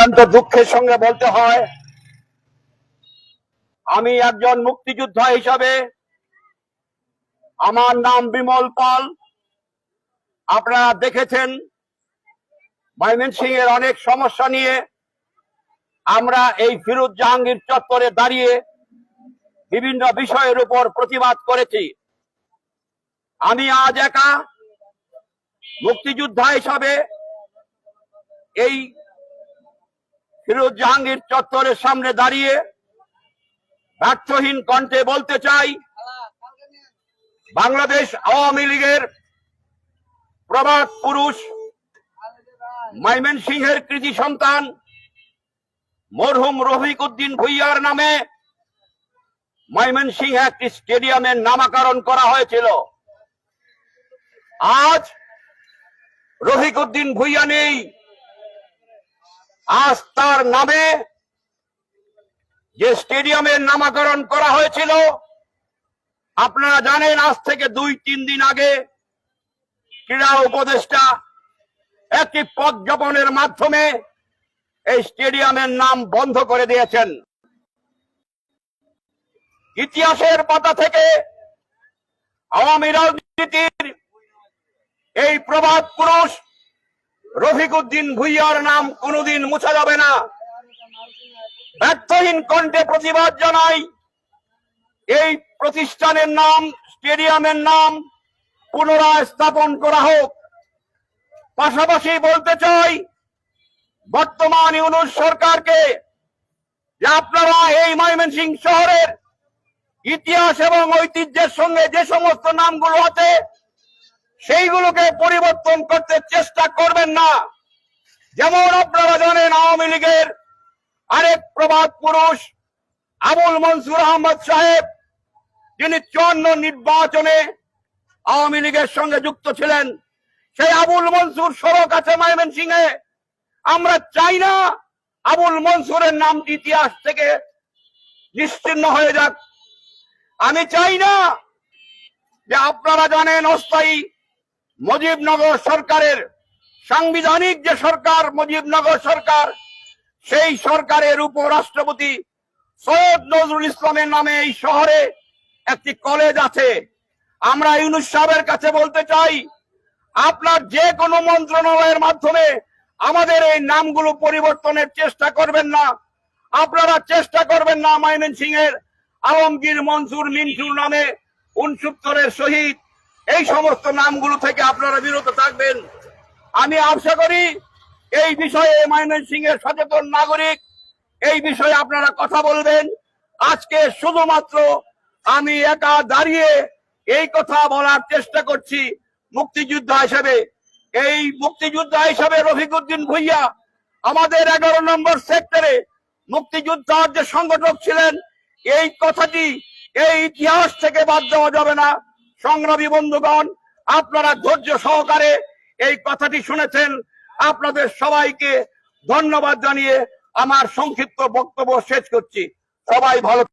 অত্যন্ত দুঃখের সঙ্গে বলতে হয়, আমি একজন মুক্তিযোদ্ধা হিসাবে আমার নাম বিমল পাল। আপনারা দেখেছেন ময়মনসিং এর অনেক সমস্যা নিয়ে আমরা এই ফিরোজ জাহাঙ্গীর চত্বরে দাঁড়িয়ে বিভিন্ন বিষয়ের উপর প্রতিবাদ করেছি। আমি আজ একা মুক্তিযোদ্ধা হিসাবে এই ফিরোজ জাহাঙ্গীর চত্বরের সামনে দাঁড়িয়ে ব্যর্থহীন কণ্ঠে বলতে চাই, বাংলাদেশ আওয়ামী লীগের প্রবাদ পুরুষ মাইমেন সিংহের কৃতি সন্তান মরহুম রফিক উদ্দিন ভুইয়ার নামে মাইমেন সিংহ একটি স্টেডিয়ামের নামাকরণ করা হয়েছিল। আজ রফিক উদ্দিন ভুইয়া নেই। আজ তার নামে যে স্টেডিয়ামের নামাকরণ করা হয়েছিল, আপনারা জানেন আজ থেকে দুই, তিন দিন আগে ক্রীড়া উপদেষ্টা একটি প্রজ্ঞাপনের মাধ্যমে এই স্টেডিয়ামের নাম বন্ধ করে দিয়েছেন। ইতিহাসের পাতা থেকে আওয়ামী রাজনীতির এই প্রবাদ পুরুষ রফিক উদ্দিন ভুইয়ার নাম কোনোদিন মুছা যাবে না। ব্যর্থহীন কণ্ঠে প্রতিবাদ জানাই। এই প্রতিষ্ঠানের নাম, স্টেডিয়ামের নাম পুনরায় স্থাপন করা হোক। পাশাপাশি বলতে চাই, বর্তমান ইউনুস সরকারকে যে আপনারা এই ময়মনসিং শহরের ইতিহাস এবং ঐতিহ্যের সঙ্গে যে সমস্ত নামগুলো আছে সেইগুলোকে পরিবর্তন করতে চেষ্টা করবেন না। যেমন আপনারা জানেন, আওয়ামী লীগের আরেক প্রবাদ পুরুষ, আবুল মনসুর আহমদ সাহেব, যিনি চুয়ান্ন নির্বাচনে আওয়ামী লীগের সঙ্গে যুক্ত ছিলেন, সেই আবুল মনসুর সড়ক আছে ময়মন সিংহে আমরা চাই না আবুল মনসুরের নাম ইতিহাস থেকে নিশ্চিন্ন হয়ে যাক। আমি চাই না যে আপনারা জানেন, অস্থায়ী মুজিবনগর সরকারের সাংবিধানিক যে সরকার, মুজিবনগর সরকার, সেই সরকারের উপরাষ্ট্রপতি সৈয়দ নজরুল ইসলামের নামে এই শহরে একটি কলেজ আছে। আমরা ইউনুস সাহেবের কাছে বলতে চাই, আপনার যে কোনো মন্ত্রণালয়ের মাধ্যমে আমাদের এই নামগুলো পরিবর্তনের চেষ্টা করবেন না। আপনারা চেষ্টা করবেন না মাইমেন সিং এর আলমগীর মনসুর মিন্টুর নামে উনসত্তরের শহীদ এই সমস্ত নামগুলো থেকে আপনারা বিরত থাকবেন। আমি আশা করি এই বিষয়ে মাইমেন সিং এর সচেতন নাগরিক, এই বিষয়ে আপনারা কথা বলবেন। আজকে শুধুমাত্র আমি একা দাঁড়িয়ে এই কথা বলার চেষ্টা করছি মুক্তিযোদ্ধা হিসেবে। এই মুক্তিযোদ্ধা হিসেবে রফিকুদ্দিন ভুইয়া আমাদের এগারো নম্বর সেক্টরে মুক্তিযোদ্ধার যে সংগঠক ছিলেন, এই কথাটি এই ইতিহাস থেকে বাদ দেওয়া যাবে না। সংগ্রামী বন্ধুগণ, আপনারা ধৈর্য সহকারে এই কথাটি শুনেছেন। আপনাদের সবাইকে ধন্যবাদ জানিয়ে আমার সংক্ষিপ্ত বক্তব্য শেষ করছি। সবাই ভালো